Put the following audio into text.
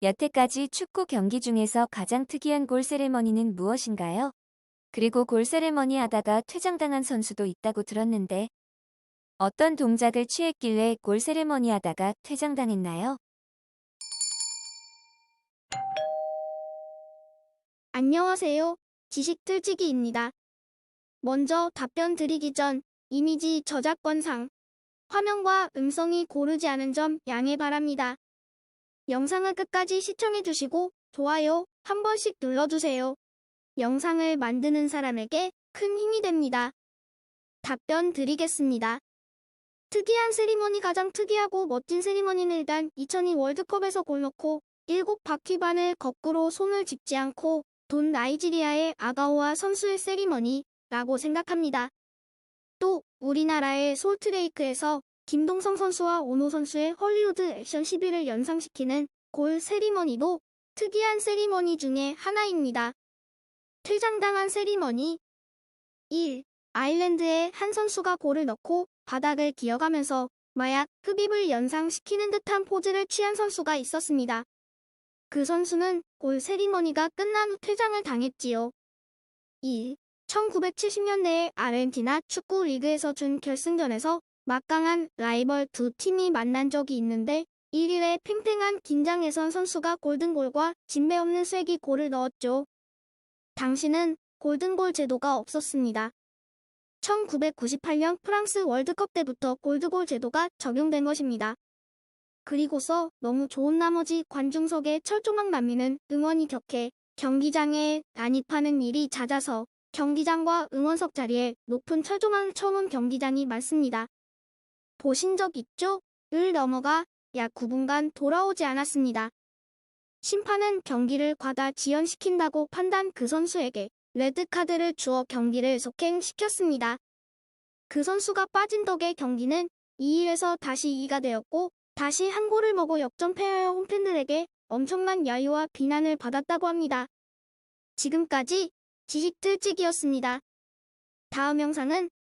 여태까지 축구 경기 중에서 가장 특이한 골 세레머니는 무엇인가요? 그리고 골 세레머니 하다가 퇴장당한 선수도 있다고 들었는데 어떤 동작을 취했길래 골 세레머니 하다가 퇴장당했나요? 안녕하세요. 지식 틀치기입니다. 먼저 답변 드리기 전 이미지 저작권상 화면과 음성이 고르지 않은 점 양해 바랍니다. 영상을 끝까지 시청해 주시고 좋아요 한 번씩 눌러주세요. 영상을 만드는 사람에게 큰 힘이 됩니다. 답변 드리겠습니다. 특이한 세리머니 가장 특이하고 멋진 세리머니는 일단 2002 월드컵에서 골 넣고 7바퀴 반을 거꾸로 손을 짚지 않고 돈 나이지리아의 아가오와 선수의 세리머니라고 생각합니다. 또 우리나라의 솔트레이크에서 김동성 선수와 오노 선수의 헐리우드 액션 시비를 연상시키는 골 세리머니도 특이한 세리머니 중에 하나입니다. 퇴장당한 세리머니 1. 아일랜드의 한 선수가 골을 넣고 바닥을 기어가면서 마약 흡입을 연상시키는 듯한 포즈를 취한 선수가 있었습니다. 그 선수는 골 세리머니가 끝난 후 퇴장을 당했지요. 2. 1970년대에 아르헨티나 축구 리그에서 준 결승전에서 막강한 라이벌 두 팀이 만난 적이 있는데 1위의 팽팽한 긴장에선 선수가 골든골과 진배 없는 쐐기 골을 넣었죠. 당시는 골든골 제도가 없었습니다. 1998년 프랑스 월드컵 때부터 골드골 제도가 적용된 것입니다. 그리고서 너무 좋은 나머지 관중석에 철조망 남미는 응원이 격해 경기장에 난입하는 일이 잦아서 경기장과 응원석 자리에 높은 철조망을 쳐놓은 경기장이 많습니다. 보신 적 있죠? 을 넘어가 약 9분간 돌아오지 않았습니다. 심판은 경기를 과다 지연시킨다고 판단 그 선수에게 레드카드를 주어 경기를 속행시켰습니다. 그 선수가 빠진 덕에 경기는 2일에서 다시 2가 되었고 다시 한 골을 먹어 역전패하여 홈팬들에게 엄청난 야유와 비난을 받았다고 합니다. 지금까지 지식틀찍이었습니다. 다음 영상은